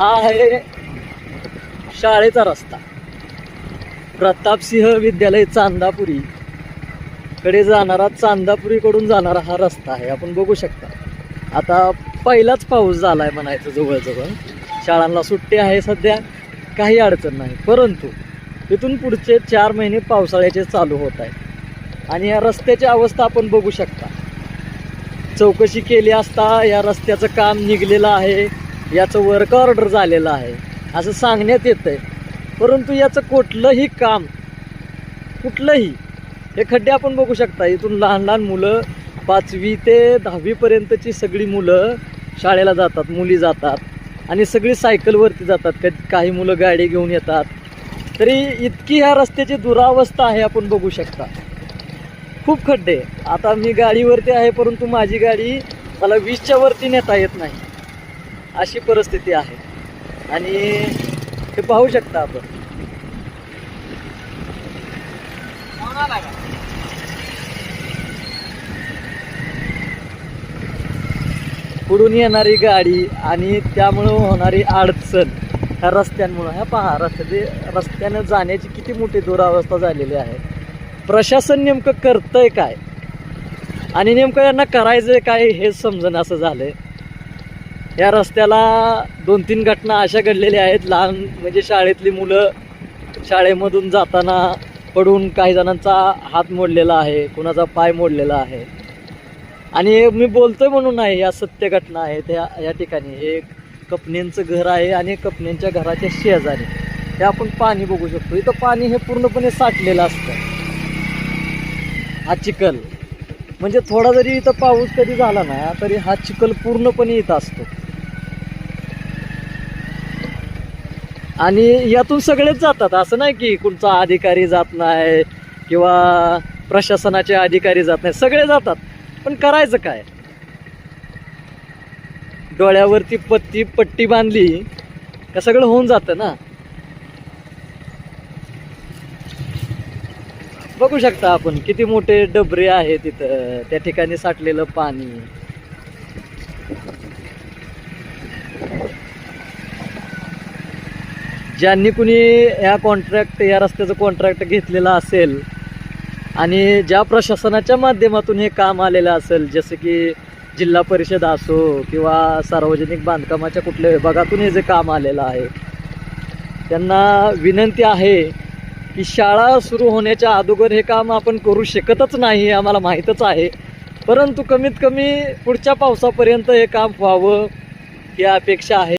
हा आहे शाळेचा रस्ता. प्रतापसिंह विद्यालय चांदापुरी. कडे जाणारा चांदापुरीकडून जाणारा हा रस्ता आहे. आपण बघू शकता. आता पहिलाच पाऊस झाला आहे म्हणायचं जवळजवळ. शाळांना सुट्टी आहे सध्या. काही अडचण नाही. परंतु तिथून पुढचे चार महिने पावसाळ्याचे चालू होत आहेत. आणि या रस्त्याची अवस्था आपण बघू शकता. चौकशी केली असता या रस्त्याचं काम निघलेलं आहे. याचं वर्क ऑर्डर झालेलं आहे. असं सांगण्यात येतं आहे परंतु याचं कुठलंही काम कुठलंही हे खड्डे आपण बघू शकता. इथून लहान लहान मुलं पाचवी ते दहावीपर्यंतची सगळी मुलं शाळेला जातात मुली जातात. आणि सगळी सायकलवरती जातात. कधी काही मुलं गाडी घेऊन येतात. तरी इतकी ह्या रस्त्याची दुरावस्था आहे आपण बघू शकता. खूप खड्डे. आता मी गाडीवरती आहे परंतु माझी गाडी मला वीसच्या वरती नेता येत नाही. अशी परिस्थिती आहे. आणि हे पाहू शकता आपण. पुढून येणारी गाडी आणि त्यामुळं होणारी अडचण ह्या रस्त्यांमुळं. ह्या पहा रस्ते रस्त्यानं जाण्याची किती मोठी दुरावस्था झालेली आहे. प्रशासन नेमकं करतंय काय? आणि नेमकं यांना करायचं काय हेच समजणं असं झालंय. या रस्त्याला दोन तीन घटना अशा घडलेल्या आहेत. लहान म्हणजे शाळेतली मुलं शाळेमधून जाताना पडून काही जणांचा हात मोडलेला आहे कुणाचा पाय मोडलेला आहे. आणि मी बोलतोय म्हणून नाही या सत्य घटना आहेत ह्या या ठिकाणी. हे कपण्यांचं घर आहे आणि कपण्यांच्या घराच्या शेजारी. हे आपण पाणी बघू शकतो. इथं पाणी हे पूर्णपणे साठलेलं असतं. हा चिखल. म्हणजे थोडा जरी इथं पाऊस कधी झाला ना तरी हा चिखल पूर्णपणे इथं असतो. आणि यातून सगळेच जातात. असं नाही की कुणचा अधिकारी जात नाही किंवा प्रशासनाचे अधिकारी जात नाही. सगळे जातात. पण करायचं काय? डोळ्यावरती पत्ती पट्टी बांधली का सगळं होऊन जातं ना? बघू शकता आपण किती मोठे डबरे आहेत तिथं त्या ठिकाणी साठलेलं पाणी. ज्यांनी कुणी या कॉन्ट्रॅक्ट या रस्त्याचं कॉन्ट्रॅक्ट घेतलेलं असेल आणि ज्या प्रशासनाच्या माध्यमातून हे काम आलेलं असेल जसं की जिल्हा परिषद असो किंवा सार्वजनिक बांधकामाच्या कुठल्या विभागातून हे जे काम आलेलं आहे त्यांना विनंती आहे की शाळा सुरू होण्याच्या अगोदर हे काम आपण करू शकतच नाही हे आम्हाला माहीतच आहे. परंतु कमीत कमी पुढच्या पावसापर्यंत हे काम व्हावं ही अपेक्षा आहे.